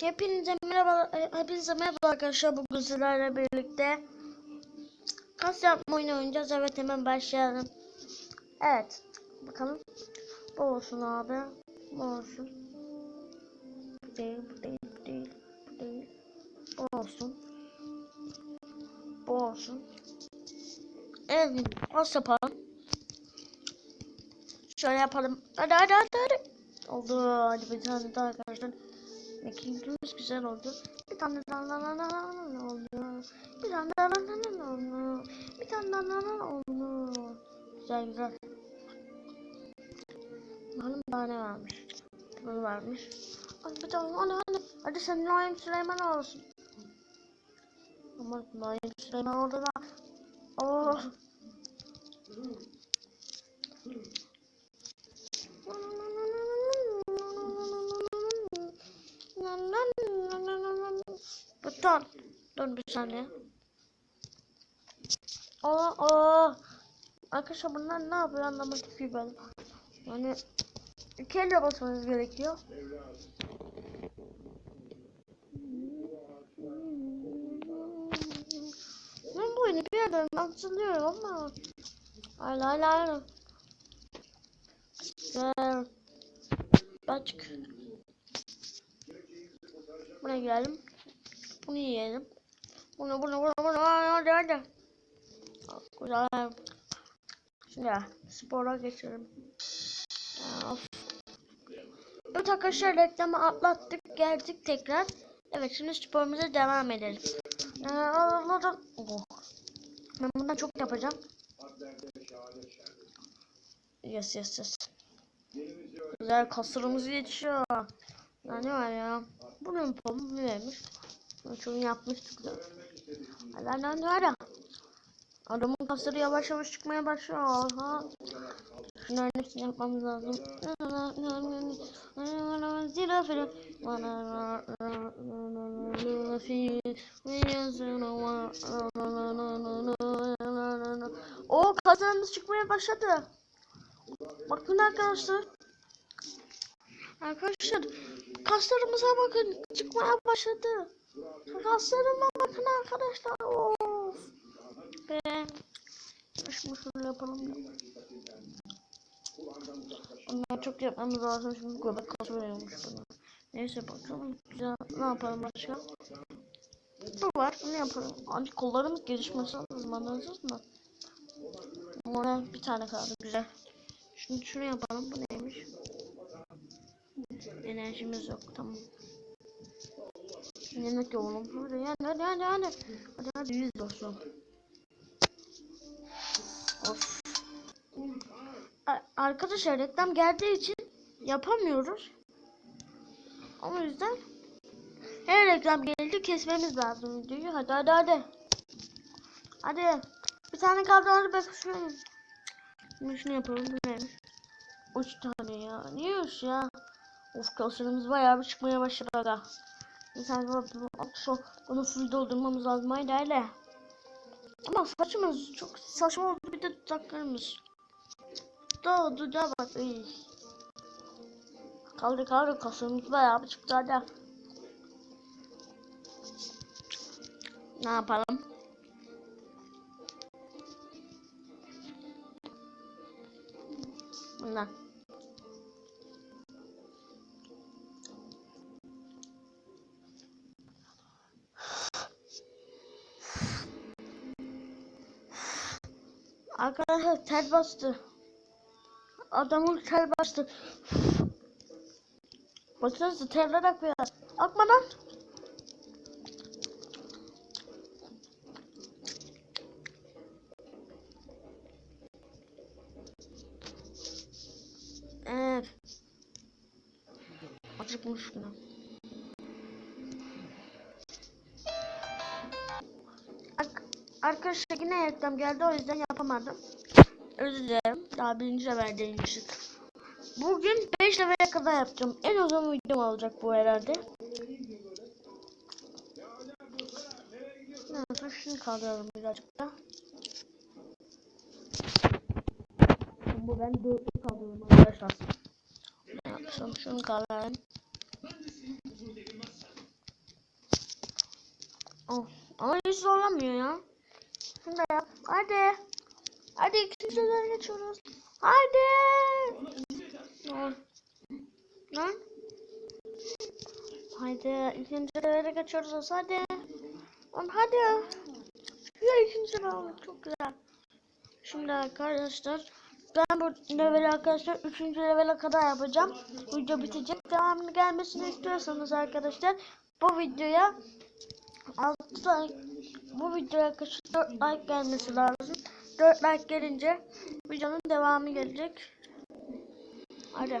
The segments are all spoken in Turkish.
Hepinize merhaba, hepinize merhaba arkadaşlar bugün sizlerle birlikte kas yapma oyunu oynayacağız. Evet hemen başlayalım. Evet. Bakalım. Bu olsun abi. Bu olsun. Bu değil, bu değil, bu değil, bu değil. Bu olsun. Bu olsun. Evet, kas yapalım. Şöyle yapalım. Hadi hadi hadi hadi. Oldu. Hadi bir tane daha arkadaşlar. Makinimiz güzel oldu. Bir tane la oldu. Bir tane la oldu. Bir tane la oldu. Güzel güzel. Bakalım daha ne varmış. Bunu varmış. Hadi tane hadi hadi. Hadi sen Naim Süleyman olsun. Ama Naim Süleyman orada da. Oh. Buton. Dur bir saniye. Aa, aa. Arkadaşlar bunlar ne yapıyor anlamadık ki ben. Yani iki elle basmanız gerekiyor. Ben bu oyunu bir yerden hatırlıyorum ama. Hala hala hala. Güzel. Açık. Buraya girelim. Bunu yiyelim. Bunu bunu bunu bunu hadi hadi. Güzel. Şimdi spora geçelim. Of. Evet arkadaşlar reklamı atlattık geldik tekrar. Evet şimdi sporumuza devam edelim. Oh. Ben bundan çok yapacağım. Yes yes yes. Güzel kaslarımız yetişiyor. Ya ne var ya? Bunu yapalım neymiş? Şunu yapmıştık da. Hadi hadi hadi. Adamın kasları yavaş yavaş çıkmaya başlıyor. Aha. Şunların hepsini yapmamız lazım. O kaslarımız çıkmaya başladı. Bakın arkadaşlar. Arkadaşlar kaslarımıza bakın çıkmaya başladı. Kaslarıma bakın arkadaşlar. Of. Be. Şimdi şöyle yapalım. Onları çok yapmamız lazım. Şimdi göbek kası veriyormuş bana. Neyse bakalım. Güzel. Ne yapalım başka? Bu var. Ne yapalım? Abi kollarımız gelişmesi lazım. Anladınız mı? Ona bir tane kaldı. Güzel. Şimdi şunu yapalım. Bu neymiş? Enerjimiz yok. Tamam. Yemek yoğunum. Hadi hadi hadi hadi hadi. Hadi hadi yüz olsun. Of. Arkadaşlar reklam geldiği için yapamıyoruz. O yüzden her reklam geldi kesmemiz lazım videoyu. Hadi hadi hadi. Hadi. Bir tane kaldı hadi bak şunu. Şimdi şunu yapalım. Bu neymiş? Üç tane ya. Niye üç ya? Of kaslarımız bayağı bir çıkmaya başladı daha şu bunu full doldurmamız lazım haydi haydi. Ama saçımız çok saçma oldu bir de dudaklarımız. Daha dudağa bak. Iy. Kaldı kaldı kaslarımız bayağı çıktı hadi. Ne yapalım? Arkadaşlar tel bastı. Adamın tel bastı. Baksanıza teller akıyor. Akma lan. Evet. Acıkmış mı? Ar- Arkadaşlar yine reklam geldi o yüzden yapamadım. Özür dilerim. Daha birinci level değinmiştik. Bugün 5 levele kadar yapacağım. En uzun videom olacak bu herhalde. Neyse şunu kaldıralım birazcık da. Bu ben dörtlü kaldırıyorum arkadaşlar. Ne yapsam şunu kaldıralım. Oh, ama hiç zorlamıyor ya. Şunu da yap. Hadi. Hadi ikinci sefere geçiyoruz. Hadi. Lan. Haydi ikinci sefere geçiyoruz. Hadi. Lan hadi. Ya ikinci oldu. Çok güzel. Şimdi arkadaşlar ben bu leveli arkadaşlar 3. levele kadar yapacağım. Video bitecek. Devamını gelmesini istiyorsanız arkadaşlar bu videoya 6 like bu videoya arkadaşlar 4 like gelmesi lazım. 4 like gelince videonun devamı gelecek. Hadi.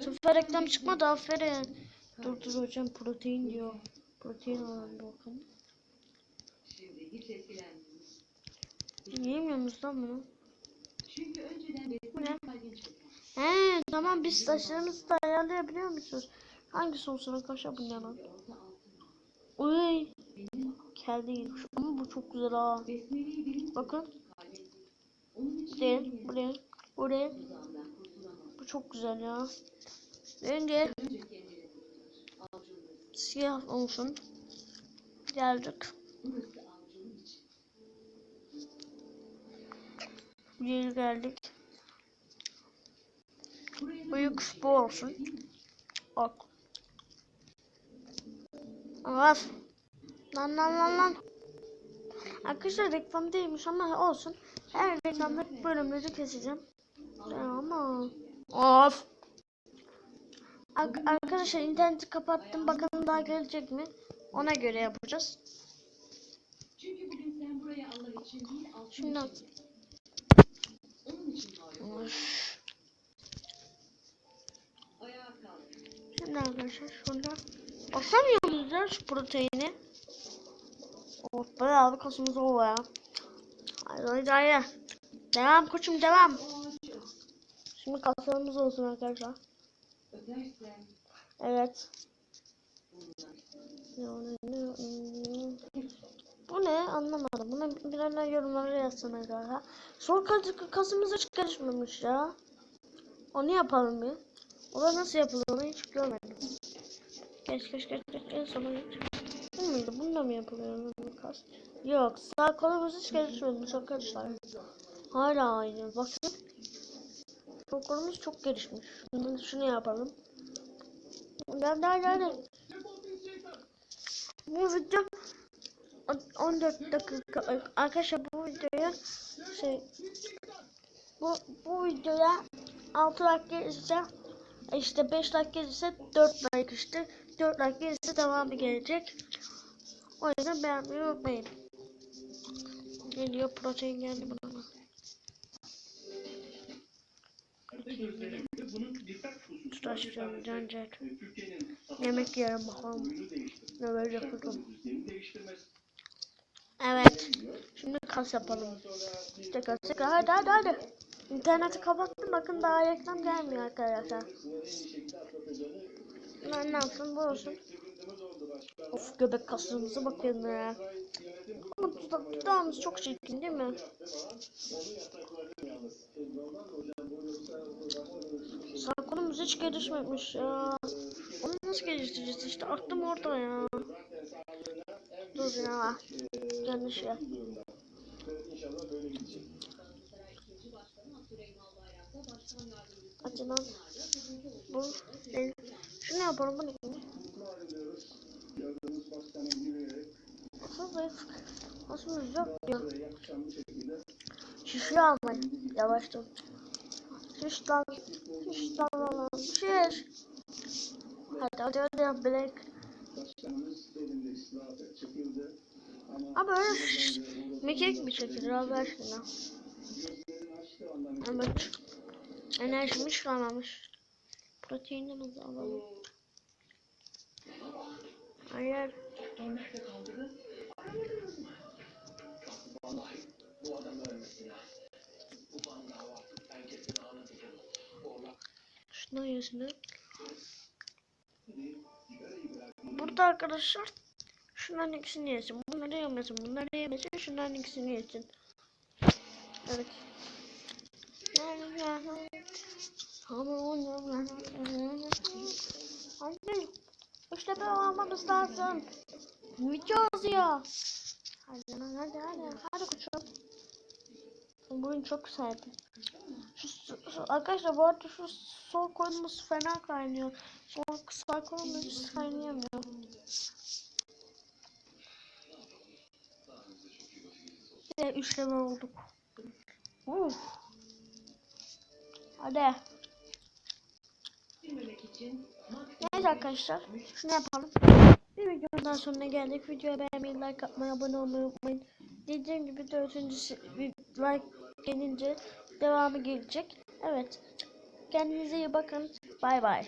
Sefer reklam çıkmadı aferin. Dur dur hocam protein diyor. Protein alalım bakalım. Yiyemiyor musun lan bunu? Bu ne? He tamam biz saçlarımızı da ayarlayabiliyor musunuz? Hangisi olsun arkadaşlar bu ne? Uy. Kel değilmiş ama bu çok güzel ha. Bakın buraya buraya buraya bu çok güzel ya. Önce siyah olsun. Geldik. Geldik. Buraya da Büyük bu olsun. Bak. Of. Lan lan lan lan. Arkadaşlar reklam değilmiş ama olsun. Her reklamda bölümleri keseceğim. Ama. Of. Ar- arkadaşlar interneti kapattım. Bakalım daha gelecek mi? Ona göre yapacağız. Çünkü bugün sen buraya Allah için değil Şimdi. Şimdi arkadaşlar şurada basamıyor ya şu proteini? Of bayağı bir kasımız oldu ya. Haydi haydi haydi. Devam koçum devam. Şimdi kaslarımız olsun arkadaşlar. Evet. Bu ne anlamadım. Bunu bilenler yorumlara yazsın arkadaşlar. Sol kas- kasımız hiç gelişmemiş ya. Onu yapalım bir. O da nasıl yapılır onu hiç görmedim. Geç geç geç geç en sona geç. Muydu? Bununla mı yapılıyor bu? Yok sağ kolumuz hiç gelişmemiş arkadaşlar. Hala aynı bakın. Sol kolumuz çok gelişmiş. Şunu, şunu yapalım. Hadi hadi hadi. Bu video on- 14 dakika arkadaşlar bu videoya şey bu bu videoya 6 like gelirse işte 5 like gelirse 4 like işte 4 like gelirse devamı gelecek. O yüzden beğenmeyi unutmayın. Geliyor protein geldi bana. Tutaşacağım cancak. Yemek yiyelim bakalım. Ne böyle kuzum. Evet. Şimdi kas yapalım. İşte kas. Hadi hadi hadi. İnterneti kapattım. Bakın daha reklam gelmiyor arkadaşlar. Ben ne yaptım? Bu olsun. Of göbek kaslarımıza bakın ya. Ama dudak, dudağımız çok çirkin değil mi? Sağ kolumuz hiç gelişmemiş ya. Onu nasıl geliştireceğiz işte aklım orada ya. Dur ya. Yanlış ya. Lan. Bu. e, Şunu yapalım bunu. Aslında aslında yok diyor. Şişi almayın. Yavaş dur. Şiş lan. Şiş lan lan. Şiş. Hadi hadi hadi yap bilek. Abi öyle. Mekik mi çekilir abi ver şunu. Evet. Enerjimiz kalmamış. Proteinimizi alalım. Hayır. Şunu yüzünü. Burada arkadaşlar şunların ikisini yesin. Bunları yemesin. Bunları yemesin. Şunların ikisini yesin. Evet. Hadi. İşte böyle olmamız lazım. Video yazıyor. Hadi hadi hadi. Hadi koçum. Bu oyun çok güzeldi. Şu, şu- şu- arkadaşlar bu arada şu sol kolumuz fena kaynıyor. Sol sağ kolumuz hiç kaynayamıyor. Ve üçleme olduk. Uf. Hadi. Neyse arkadaşlar. Şunu yapalım. Bir videonun sonuna geldik. Videoyu beğenmeyi, like atmayı, abone olmayı unutmayın. Dediğim gibi dördüncü like gelince devamı gelecek. Evet. Kendinize iyi bakın. Bay bay.